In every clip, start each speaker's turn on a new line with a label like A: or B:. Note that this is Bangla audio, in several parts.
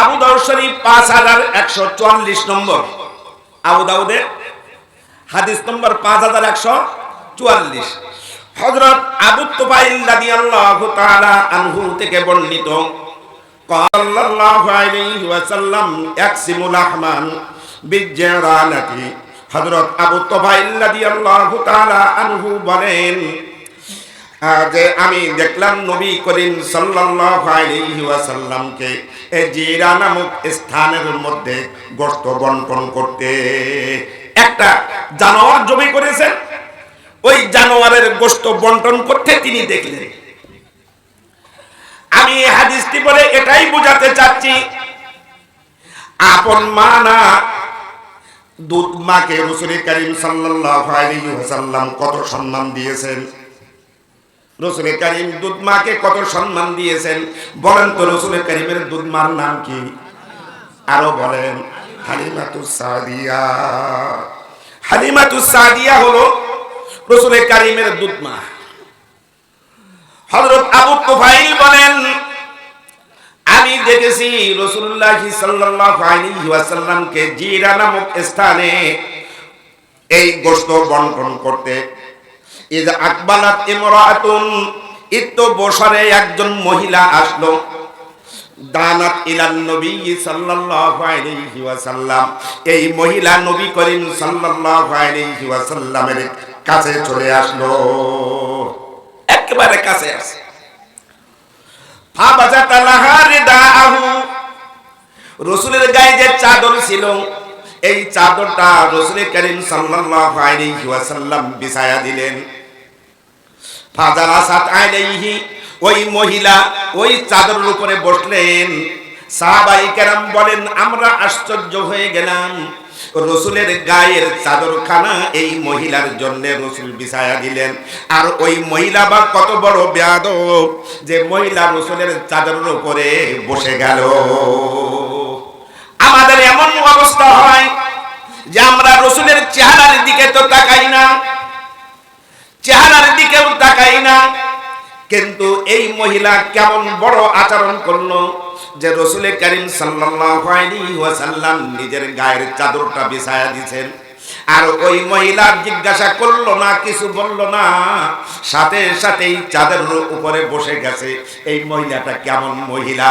A: আবু দাউদ পাঁচ হাজার একশো চুয়াল্লিশ নম্বর। আবু দাউদের হাদিস নম্বর পাঁচ হাজার একশো চুয়াল্লিশ। হজরত আবু তুফাইল রাদিয়াল্লাহু তাআলা আনহু থেকে বর্ণিত, সাল্লাল্লাহু আলাইহি ওয়াসাল্লাম ইয়াকসিমুল আহমান বিজরানাতি হযরত আবু তুফাইল রাদিয়াল্লাহু তাআলা আনহু বলেন যে আমি দেখলাম নবী করিম সাল্লাল্লাহু আলাইহি এই জিরা নামক স্থানের মধ্যে গোশত বন্টন করতে। একটা জানোয়ার জমি করেছেন। ওই জানোয়ারের গোশত বন্টন করতে তিনি দেখলেন। আমি হাদিসটি বলে এটাই বোঝাতে চাচ্ছি, আপন মা না দুধ মাকে রসুল করিম ওয়াসাল্লাম কত সম্মান দিয়েছেন। রসুল করিম দুধ মাকে কত সম্মান দিয়েছেন? বলেন তো রসুল করিমের দুধ মার নাম কি? আরও বলেন সাদিয়া। হলো দুধ মা। আবু বলেন, আমি দেখেছি রসুল্লাহ জিরা নামক স্থানে এই গোশত বন্টন করতে ইদা আকবালাত ইমরাতুন। ইত্তো বসরে একজন মহিলা আসলো। দানাত ইলান নবী সাল্লাল্লাহু আলাইহি ওয়াসাল্লাম। এই মহিলা নবী করিম সাল্লাল্লাহু আলাইহি ওয়াসাল্লামের কাছে চলে আসলো। একেবারে কাছে আসে। ফাবাজাত লাহা রিদাহু রসুলের গায়ে যে চাদর ছিল, এই চাদরটা রসুল করিম সাল্লাল্লাহু আলাইহি ওয়াসাল্লাম বিছায়া দিলেন। ওই মহিলা ওই চাদরের উপরে বসলেন। সাহাবাই কেরাম বলেন, আমরা আশ্চর্য হয়ে গেলাম। রসুলের গায়ের চাদরখানা এই মহিলার জন্য রসুল বিছায়া দিলেন। আর ওই মহিলা বা কত বড় ব্যাদ যে মহিলা রসুলের চাদরের উপরে বসে গেল। আমাদের এমন অবস্থা হয় যে আমরা রসুলের চেহারার দিকে তো তাকাই না। চেহারার দিকেও তাকাই না। কিন্তু এই মহিলা কেমন বড় আচরণ করল যে রসুলের করিম আলাইহি নিজের গায়ের চাদরটা বিছায়া দিয়েছেন আর ওই মহিলা জিজ্ঞাসা করল, না, কিছু বলল না। সাথে সাথেই চাদরের উপরে বসে গেছে। এই মহিলাটা কেমন মহিলা?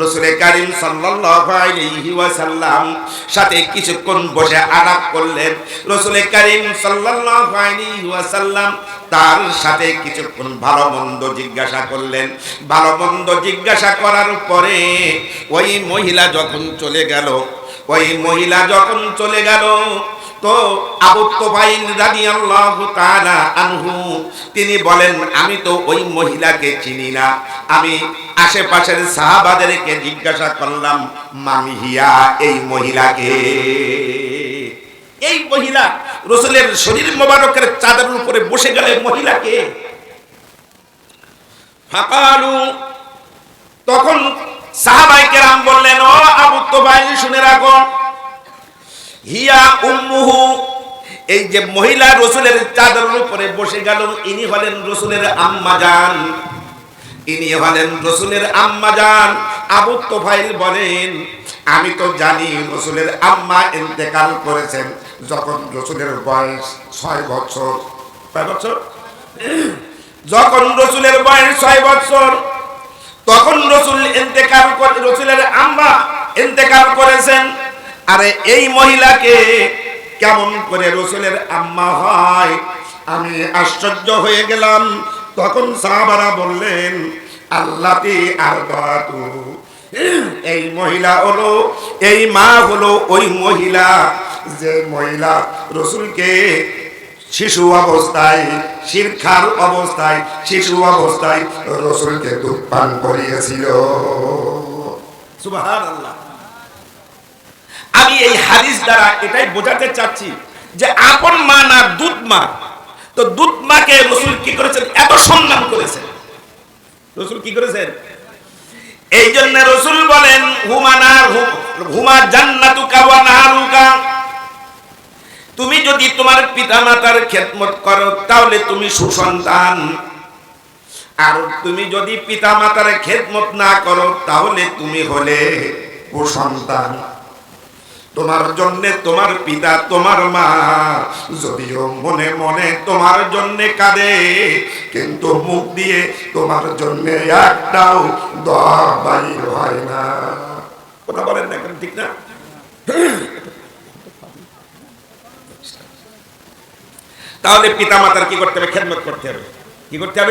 A: রসুলের করিম ওয়াসাল্লাম সাথে কিছুক্ষণ বসে আলাপ করলেন। রসুলের করিম ওয়াসাল্লাম তার সাথে কিছুক্ষণ ভালো মন্দ জিজ্ঞাসা করলেন। ভালো মন্দ জিজ্ঞাসা করার পরে ওই মহিলা যখন চলে গেল, ওই মহিলা যখন চলে গেল, তো আবু তোফাইল রাদিয়াল্লাহু তাআলা আনহু, তিনি বলেন, আমি তো ওই মহিলাকে চিনি না। আমি আশেপাশের সাহাবাদেরকে জিজ্ঞাসা করলাম, মামিহিয়া, এই মহিলাকে এই মহিলা রসুলের শরীর মোবারকের চাদরের উপরে বসে গেলে মহিলাকে। ফাকালু, তখন সাহাবাই কেরাম বললেন, ও আবু তোফাইল শুনে রাখো। হিয়া উম্মুহু, এই যে মহিলা রসুলের চাদরের উপরে বসে গেল, ইনি হলেন রসুলের আম্মা জান। ইনি হলেন রসুলের আম্মা জান। আবু তোফাইল বলেন, আমি তো জানি রসুলের আম্মা ইন্তেকাল করেছেন। যখন রসুলের বয়স ছয় বছর কয় বছর? যখন রসুলের বয়স ছয় বছর তখন রসুল ইন্তেকাল করে রসুলের আম্মা ইন্তেকাল করেছেন। আরে এই মহিলাকে কেমন করে রসুলের আম্মা হয় আমি আশ্চর্য হয়ে গেলাম। তখন সাহাবারা বললেন আল্লাতি আর এই মহিলা হলো এই মা হলো ওই মহিলা। যে মহিলা রসুলকে শিশু অবস্থায়, শিরখার অবস্থায়, শিশু অবস্থায় রসুলকে দুধ পান করিয়েছিল আমি এই হাদিস দ্বারা এটাই বোঝাতে চাচ্ছি যে আপন মা না দুধ মা, তো দুধ মাকে রসুল কি করেছেন? এত সম্মান করেছেন। রসুল কি করেছেন? এই জন্য রসুল বলেন হুমানা হুমা জান্নাতুকা ওয়া নারুকা। যদি তোমার পিতা মাতার খেদমত করো, তাহলে তুমি সুসন্তান। আর তুমি যদি পিতা মাতার খেদমত না করো, তাহলে তুমি হলে ও সন্তান তোমার জন্য তোমার পিতা, তোমার মা, যদিও মনে মনে তোমার জন্য কাঁদে, কিন্তু মুখ দিয়ে তোমার জন্য একটাও বাহির হয় না। কথা বলেন না ঠিক না? তাহলে পিতা মাতার কি করতে হবে? খেদমত করতে হবে। কি করতে হবে?